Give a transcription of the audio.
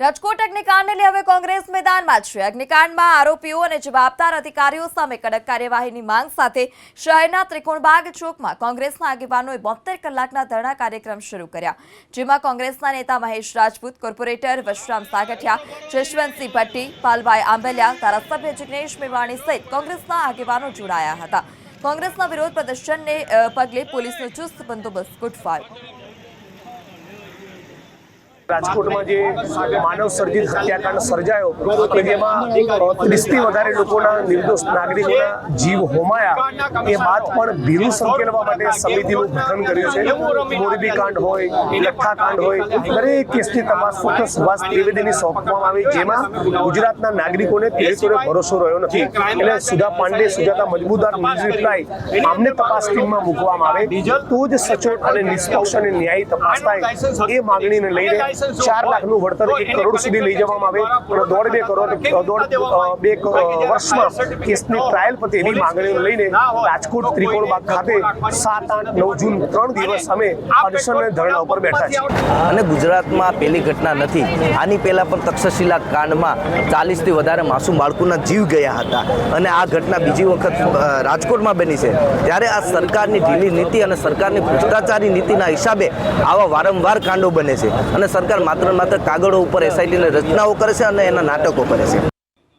રાજકોટ અગ્નિકાંડને હવે કોંગ્રેસ મેદાનમાં છે. અગ્નિકાંડમાં આરોપીઓ અને જવાબદાર અધિકારીઓ સામે કડક કાર્યવાહીની માંગ સાથે શહેરના ત્રિકોણબાગ ચોકમાં કોંગ્રેસના આગેવાનોએ બોતેર કલાકના ધરણા કાર્યક્રમ શરૂ કર્યા. જેમાં કોંગ્રેસના નેતા મહેશ રાજપૂત, કોર્પોરેટર વશરામ સાગઠિયા, જશવંતસિંહ ભટ્ટી, પાલભાઈ આંબલિયા, ધારાસભ્ય જિગ્નેશ મેવાણી સહિત કોંગ્રેસના આગેવાનો જોડાયા હતા. કોંગ્રેસના વિરોધ પ્રદર્શનને પગલે પોલીસનો ચુસ્ત બંદોબસ્ત ગોઠવાયો. રાજકોટમાં જે માનવ સર્જિત હત્યાકાંડ સર્જાયો કે જેમાં ત્રીસથી વધારે લોકોના નિર્દોષ નાગરિકોના જીવ હોમાયા, એ બાદ પણ ભીરું સંકેલવા માટે સમિતિનું ગઠન કર્યું છે. મોરબી કાંડ હોય લઠ્ઠા કાંડ હોય, દરેક કેસની તપાસ ફક્ત સુભાષ ત્રિવેદીની સોંપવામાં આવી, જેમાં ગુજરાતના નાગરિકોને પીડિતોને ભરોસો રહ્યો નથી. એટલે સુધા પાંડે, સુજાતા મજબૂદાર ન્યૂઝ રિપ્લાય આમને તપાસ ટીમમાં મૂકવામાં આવે. તો જ સચોટ અને નિષ્પક્ષ અને ન્યાયી તપાસ થાય એ માંગણીને લઈને ચાર લાખનું વળતર એક કરોડ સુધી લઈ જવામાં આવે. અને દોઢ બે કરોડ દોઢ બે વર્ષમાં કેસની ટ્રાયલ પતે એવી માંગણીઓ લઈને રાજકોટ ત્રિકોણબાગ ખાતે સાત આઠ નવ જૂન ત્રણ દિવસ અમે અનશન ધરણા ઉપર બેઠા છે અને ગુજરાતમાં પહેલી ઘટના નથી. આની પહેલાં પણ તક્ષશિલા કાંડમાં ચાલીસથી વધારે માસૂમ બાળકોના જીવ ગયા હતા. અને આ ઘટના બીજી વખત રાજકોટમાં બની છે. ત્યારે આ સરકારની ઢીલી નીતિ અને સરકારની ભ્રષ્ટાચારી નીતિના હિસાબે આવા વારંવાર કાંડો બને છે. અને સરકાર માત્ર માત્ર કાગળો ઉપર એસઆઈટીની રચનાઓ કરે છે અને એના નાટકો કરે છે.